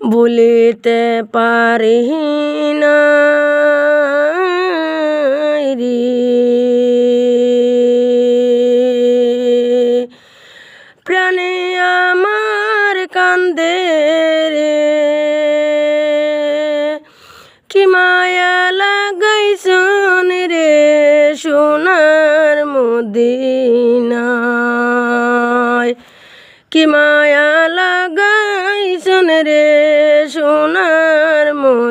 ভুলিতে পারি না প্রাণে আমার কান্দে রে। কি মায়া লাগাইছন রে সোনার মদিনায়? কি মায়া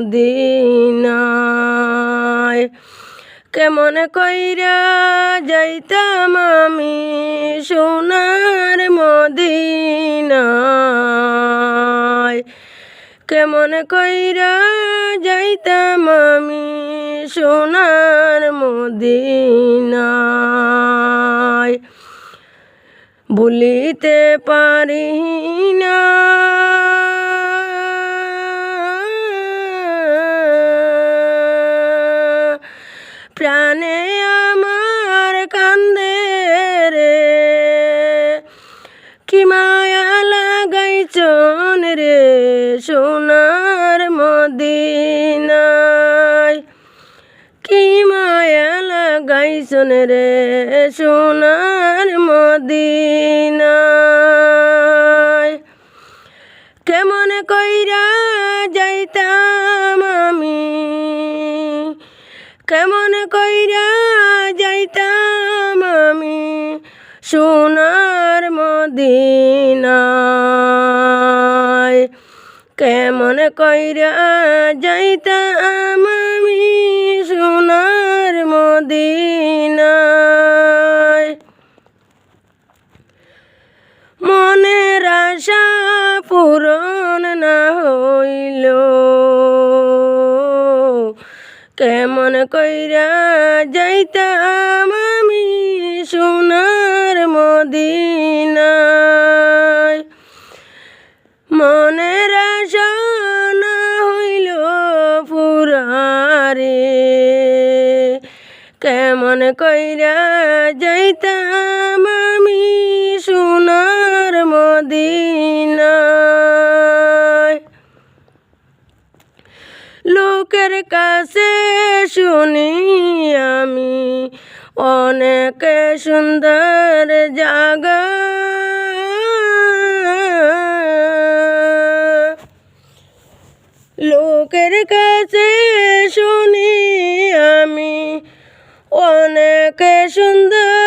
মদিনায় কেমন কইরা যাইতাম আমি সোনার মদিনায়। কেমন কইরা যাইতাম আমি সোনার মদিনায়। ভুলিতে পারি না। প্রাণে আমার কান্দে রে। কি মায়া লাগাইছন রে সোনার মদিনায়। কি মায়া লাগাইছন রে সোনার মদিনায়। কেমন কইরা সোনার মদিনায় কেমন কইরা যাইতাম আমি সোনার মদিনায়? মনের আশা পূরণ না হইল। কেমন কইরা যাইতাম মদিনায় মনের আশা না হইল পুরারে কেমন কইরা যাইতাম আমি সোনার মদিনায়। লোকের কাছে শুনি আমি অনেক সুন্দর জাগা। লোকের কাছে শুনি আমি অনেক সুন্দর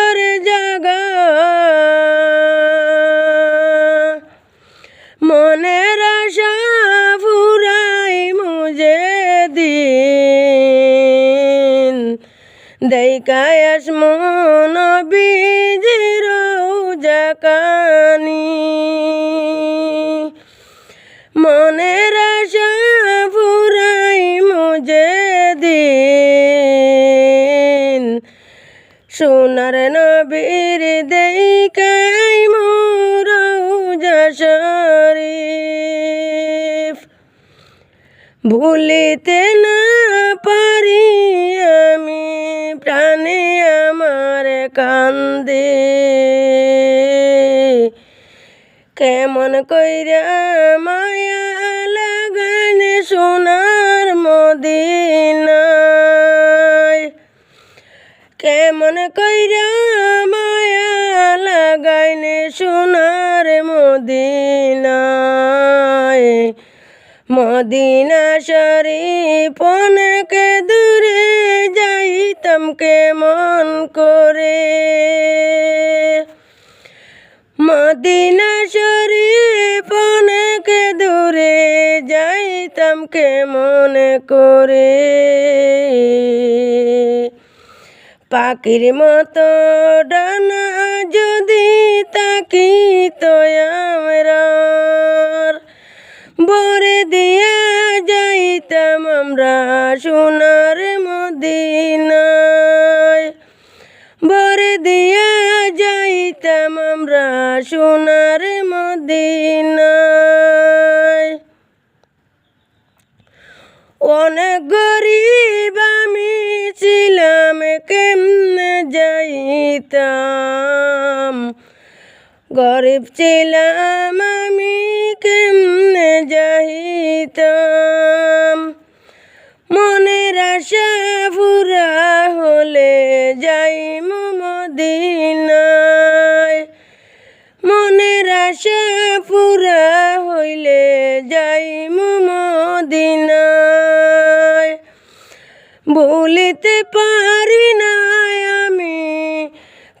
দেখায় আসমন বীজির জাকানি মনের আশা ফুরাই মুজে দিন। সোনার নবীর দেখাই মোর শরীফ। ভুলিতে না পারি কান্দে। কেমন কইরা মায়া লাগান সোনার মদিনায়। কেমন কইরা মায়া লাগাইনে সোনার মদিনায়। মদিনা শরীফ অনেক দূরে কেমন করে। মদিনা শরীফ অনেক দূরে, যাইতাম কে কেমন করে। পাখির মতো ডানা যদি তাকি তো আমরা বরে দিয়া যাইতাম আমরা সোনার মদিনায় সোনার মদিনায়। অনেক গরিব আমি ছিলাম, কেমনে যাইতাম? গরিব ছিলাম আমি, কেমনে যাই যাইতাম? মনের আশা পুরা হলে যাই মদিনায়। যাই মদিনায়। ভুলিতে পারি না আমি,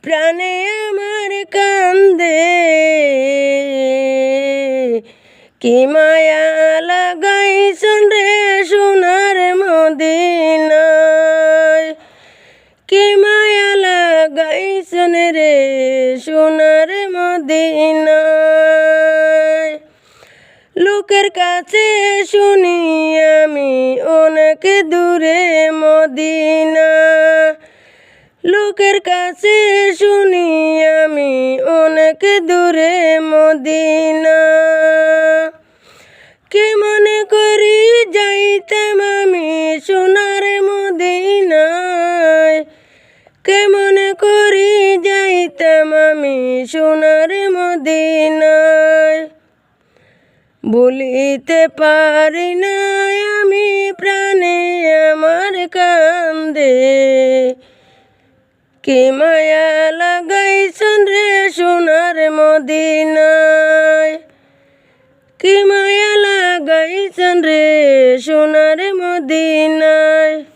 প্রাণে আমার কান্দে। কি মায়া লাগাইছন রে সোনার মদিনায়? কি মায়া লাগাইছন রে সোনার মদিনায়? শুনি আমি অনেক দূরে মদিনা। লোকের কাছে শুনি আমি অনেক দূরে মদিনা। কে মনে করি যাইতাম আমি সোনার মদিনায়? কে মনে করি যাইতাম আমি সোনার মদিনায়? বলিতে পারি না আমি প্রাণে আমার কান্দে। কে মায়া লাগাইছন রে সোনার মদিনায়? কে মায়া লাগাইছন রে সোনার মদিনায়?